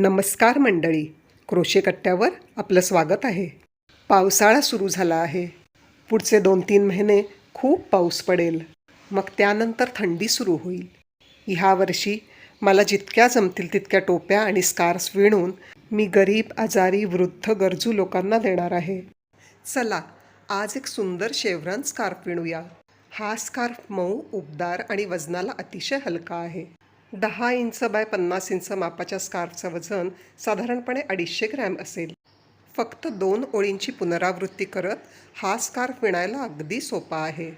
नमस्कार मंडळी क्रोशे कट्ट्यावर आपलं स्वागत आहे. पावसाळा सुरू झाला आहे. पुढचे दोन तीन महिने खूप पाऊस पडेल. मग त्यानंतर थंडी सुरू होईल. ह्या वर्षी मला जितक्या जमतील तितक्या टोप्या आणि स्कार्स विणून मी गरीब आजारी वृद्ध गरजू लोकांना देणार आहे. चला आज एक सुंदर शेवरन स्कार्फ विणूया. हा स्कार्फ मऊ उबदार आणि वजनाला अतिशय हलका आहे. दहा इंच बाय पन्नास इंच मापाच्या स्कार्फचं वजन साधारणपणे अडीचशे ग्रॅम असेल. फक्त दोन ओळींची पुनरावृत्ती करत हा स्कार्फ विणायला अगदी सोपा आहे.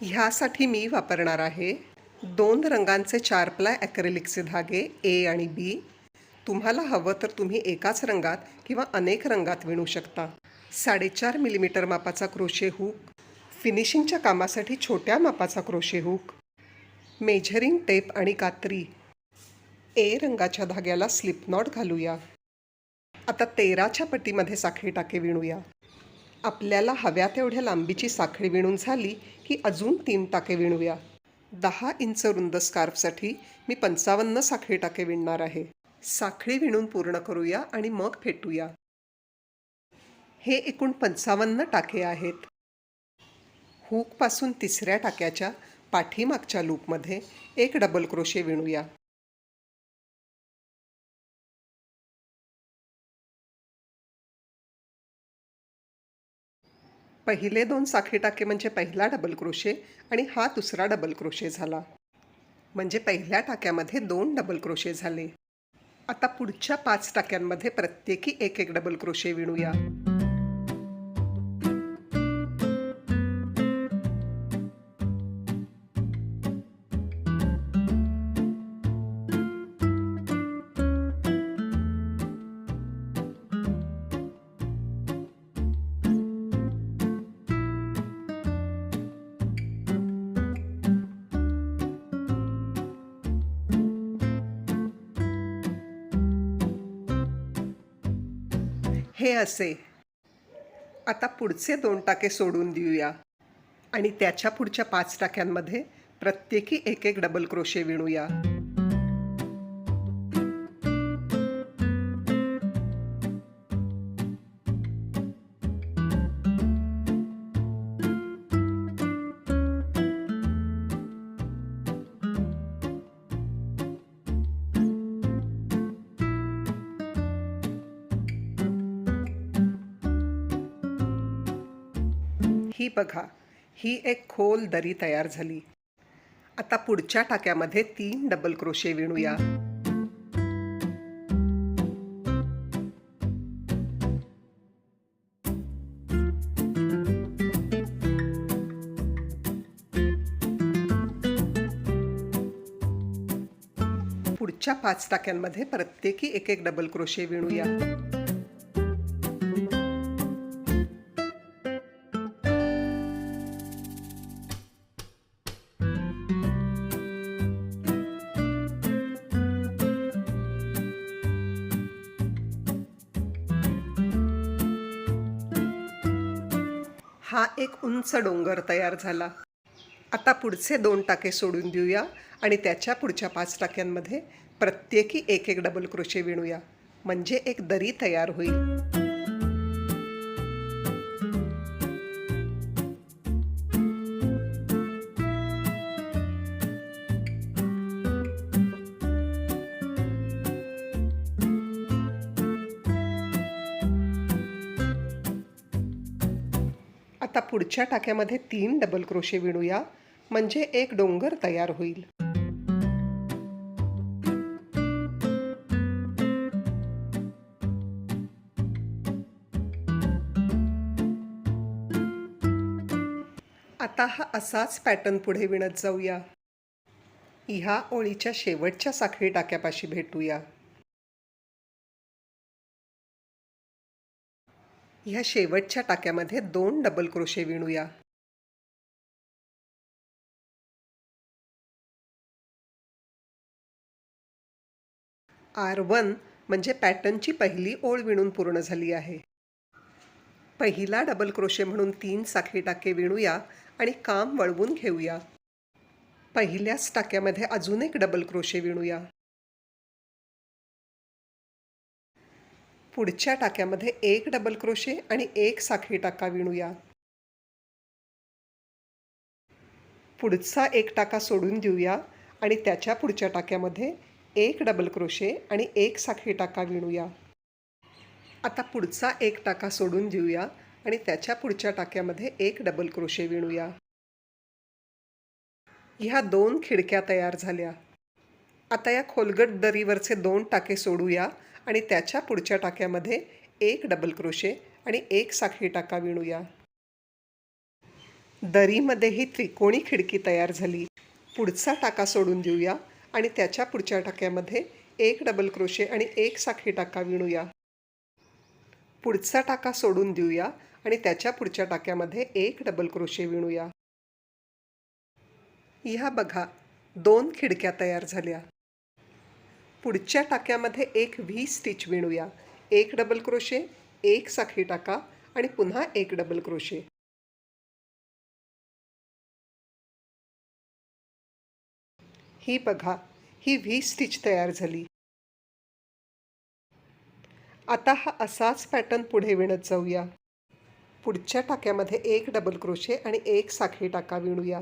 ह्यासाठी मी वापरणार आहे दोन रंगांचे चार प्लाय ॲक्रेलिकचे धागे ए आणि बी. तुम्हाला हवं तर तुम्ही एकाच रंगात किंवा अनेक रंगात विणू शकता. साडेचार मिलीमीटर मापाचा क्रोशे हूक. फिनिशिंगच्या कामासाठी छोट्या मापाचा क्रोशे हूक. मेझरिंग टेप आणि कात्री. ए रंगाच्या धाग्याला स्लिप नॉट घालूया. आता तेराच्या पटीमध्ये साखळी टाके विणूया. आपल्याला हव्या तेवढ्या लांबीची साखळी विणून झाली की अजून तीन टाके विणूया. दहा इंच रुंद स्कार्फसाठी मी पंचावन्न साखळी टाके विणणार आहे. साखळी विणून पूर्ण करूया आणि मग फेटूया. हे एकूण पंचावन्न टाके आहेत. हुकपासून तिसऱ्या टाक्याच्या पाठीमागच्या लूपमध्ये एक डबल क्रोशे विणूया. पहिले दोन साखळी टाके म्हणजे पहिला डबल क्रोशे आणि हा दुसरा डबल क्रोशे झाला. म्हणजे पहिल्या टाक्यामध्ये दोन डबल क्रोशे झाले. आता पुढच्या पाच टाक्यांमध्ये प्रत्येकी एक एक डबल क्रोशे विणूया. हे असे. आता पुढचे दोन टाके सोडून देऊया. आणि त्याच्या पुढच्या पाच टाक्यांमध्ये प्रत्येकी एक एक डबल क्रोशे विणूया. ही बघा ही एक खोल दरी तयार झाली. आता पुढच्या टाक्यामध्ये तीन डबल क्रोशे विणूया. पुढच्या पाच टाक्यांमध्ये प्रत्येकी एक एक डबल क्रोशे विणूया. हा एक उंच डोंगर तयार झाला. आता पुढचे दोन टाके सोडून देऊया आणि त्याच्या पुढच्या पाच टाक्यांमध्ये प्रत्येकी एक एक डबल क्रोशे विणूया. म्हणजे एक दरी तयार होईल. आता पुढच्या टाक्यामध्ये तीन डबल क्रोशे विणूया. म्हणजे एक डोंगर तयार होईल. आता हा असाच पॅटर्न पुढे विणत जाऊया. ह्या ओळीच्या शेवटच्या साखळी टाक्यापाशी भेटूया. ह्या शेवटच्या टाक्यामध्ये दोन डबल क्रोशे विणूया. आर वन म्हणजे पॅटर्नची पहिली ओळ विणून पूर्ण झाली आहे. पहिला डबल क्रोशे म्हणून तीन साखळी टाके विणूया आणि काम वळवून घेऊया. पहिल्याच टाक्यामध्ये अजून एक डबल क्रोशे विणूया. पुढच्या टाक्यामध्ये एक डबल क्रोशे आणि एक साखळी टाका विणूया. पुढचा एक टाका सोडून देऊया आणि त्याच्या पुढच्या टाक्यामध्ये एक डबल क्रोशे आणि एक साखळी टाका विणूया. आता पुढचा एक टाका सोडून देऊया आणि त्याच्या पुढच्या टाक्यामध्ये एक डबल क्रोशे विणूया. ह्या दोन खिडक्या तयार झाल्या. आता या खोलगट दरीवरचे दोन टाके सोडूया आणि त्याच्या पुढच्या टाक्यामध्ये एक डबल क्रोशे आणि एक साखळी टाका विणूया. दरीमध्ये ही त्रिकोणी खिडकी तयार झाली. पुढचा टाका सोडून देऊया आणि त्याच्या पुढच्या टाक्यामध्ये एक डबल क्रोशे आणि एक साखळी टाका विणूया. पुढचा टाका सोडून देऊया आणि त्याच्या पुढच्या टाक्यामध्ये एक डबल क्रोशे विणूया. ह्या बघा दोन खिडक्या तयार झाल्या. पुढच्या टाक्यामध्ये एक व्ही स्टिच विणूया. एक डबल क्रोशे एक साखळी टाका आणि पुन्हा एक डबल क्रोशे. ही बघा ही व्ही स्टिच तयार झाली. आता हा असाच पॅटर्न पुढे विणत जाऊया. पुढच्या टाक्यामध्ये एक डबल क्रोशे आणि एक साखळी टाका विणूया.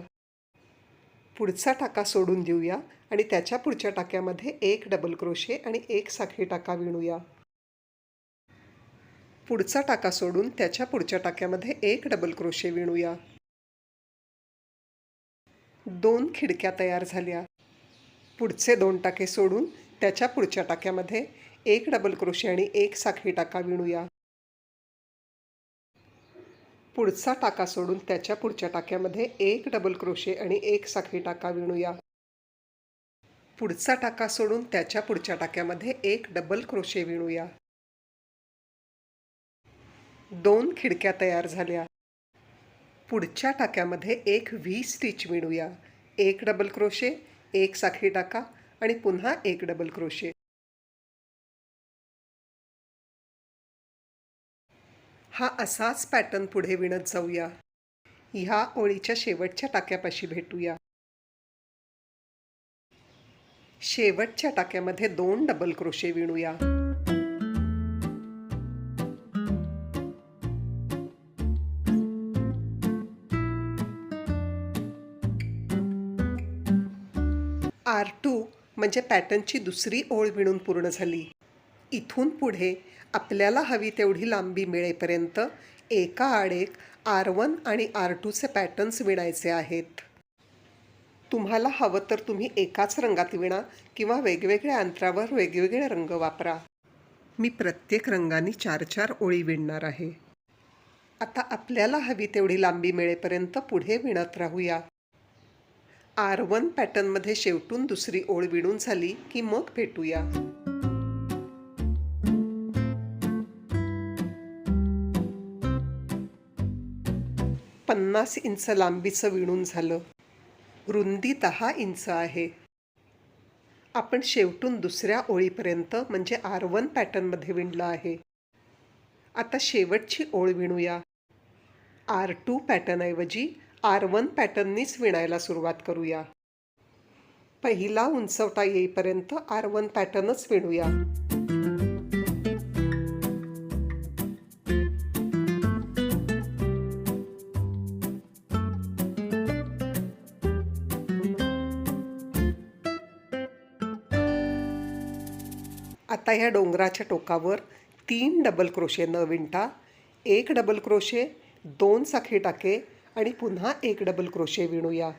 पुढचा टाका सोडून देऊया आणि त्याच्या पुढच्या टाक्यामध्ये एक डबल क्रोशे आणि एक साखळी टाका विणूया. पुढचा टाका सोडून त्याच्या पुढच्या टाक्यामध्ये एक डबल क्रोशे विणूया. दोन खिडक्या तयार झाल्या. पुढचे दोन टाके सोडून त्याच्या पुढच्या टाक्यामध्ये एक डबल क्रोशे आणि एक साखळी टाका विणूया. पुढचा टाका सोडून त्याच्या पुढच्या टाक्यामध्ये एक डबल क्रोशे आणि एक साखळी टाका विणूया. पुढचा टाका सोडून त्याच्या पुढच्या टाक्यामध्ये एक डबल क्रोशे विणूया. दोन खिडक्या तयार झाल्या. पुढच्या टाक्यामध्ये एक व्ही स्टिच विणूया. एक डबल क्रोशे एक साखळी टाका आणि पुन्हा एक डबल क्रोशे हा असाच पॅटर्न पुढे विणत जाऊया. ह्या ओळीच्या शेवटच्या टाक्यापाशी भेटूया. शेवटच्या टाक्यामध्ये दोन डबल क्रोशे विणूया. आर टू म्हणजे पॅटर्नची दुसरी ओळ विणून पूर्ण झाली. इथून पुढे आपल्याला हवी तेवढी लांबी मिळेपर्यंत एका आड एक आर वन आणि आर टूचे पॅटर्न्स विणायचे आहेत. तुम्हाला हवं तर तुम्ही एकाच रंगात विणा किंवा वेगवेगळ्या अंतरावर वेगवेगळे रंग वापरा. मी प्रत्येक रंगाने चार चार ओळी विणणार आहे. आता आपल्याला हवी तेवढी लांबी मिळेपर्यंत पुढे विणत राहूया. आर वन पॅटर्नमध्ये शेवटून दुसरी ओळ विणून झाली की मग भेटूया. पन्नास इंच लांबीचं विणून झालं. रुंदी दहा इंच आहे. आपण शेवटून दुसऱ्या ओळीपर्यंत म्हणजे आर वन पॅटर्नमध्ये विणलं आहे. आता शेवटची ओळ विणूया. आर टू पॅटर्नऐवजी आर वन पॅटर्ननीच विणायला सुरुवात करूया. पहिला उंचवता येईपर्यंत आर वन पॅटर्नच विणूया. आता ह्या डोंगराच्या टोकावर तीन डबल क्रोशे न विणता एक डबल क्रोशे दोन साखळी टाके आणि पुन्हा एक डबल क्रोशे विणूया.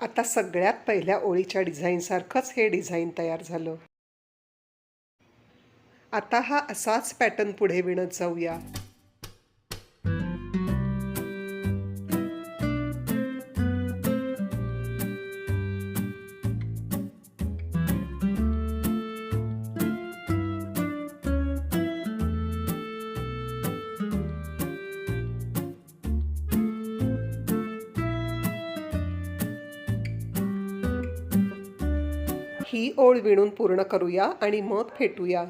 आता सगळ्यात पहिल्या ओळीच्या डिझाईनसारखंच हे डिझाईन तयार झालं. आता हा असाच पॅटर्न पुढे विणत जाऊया. ही ओळ विणून पूर्ण करूया आणि मग फेटूया.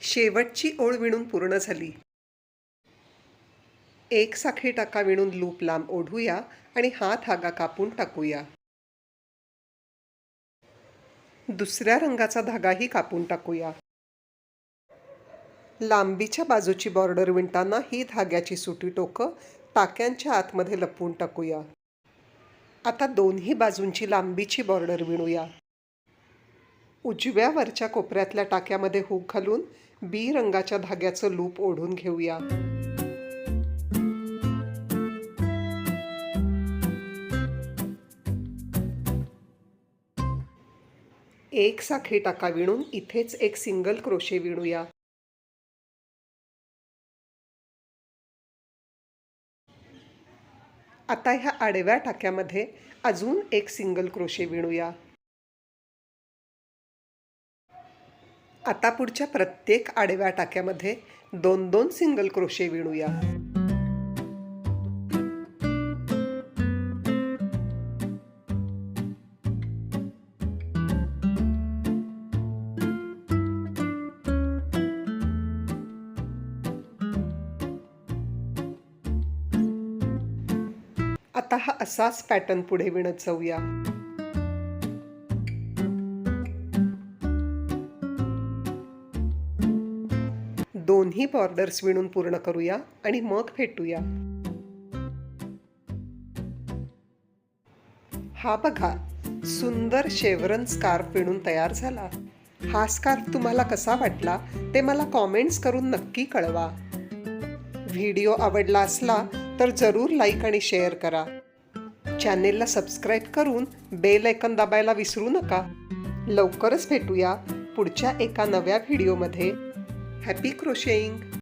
शेवटची ओळ विणून पूर्ण झाली. एक साखळी टाका विणून लूप लांब ओढूया आणि हा धागा कापून टाकूया. दुसऱ्या रंगाचा धागाही कापून टाकूया. लांबीच्या बाजूची बॉर्डर विणताना ही धाग्याची सुटी टोकं टाक्यांच्या आतमध्ये लपवून टाकूया. आता दोन्ही बाजूंची लांबीची बॉर्डर विणूया. उजव्या वरच्या कोपऱ्यातल्या टाक्यामध्ये हुक घालून बी रंगाच्या धाग्याचं लूप ओढून घेऊया. एक साखळी टाका विणून इथेच एक सिंगल क्रोशे विणूया. आता ह्या आडव्या टाक्यामध्ये अजून एक सिंगल क्रोशे विणूया. आता पुढच्या प्रत्येक आडव्या टाक्यामध्ये दोन दोन सिंगल क्रोशे विणूया. आता हा असाच पॅटर्न पुढे विणत जाऊया. दोन्ही बॉर्डर्स विणून पूर्ण करूया आणि मग फेटूया. हा बघा सुंदर शेवरन स्कार्फ विणून तयार झाला. हा स्कार्फ तुम्हाला कसा वाटला ते मला कॉमेंट्स करून नक्की कळवा. व्हिडिओ आवडला असला तर जरूर लाईक आणि शेअर करा. चॅनेलला सबस्क्राईब करून बेल ऐकन दाबायला विसरू नका. लवकरच भेटूया पुढच्या एका नव्या व्हिडिओमध्ये. हॅपी क्रोशेईंग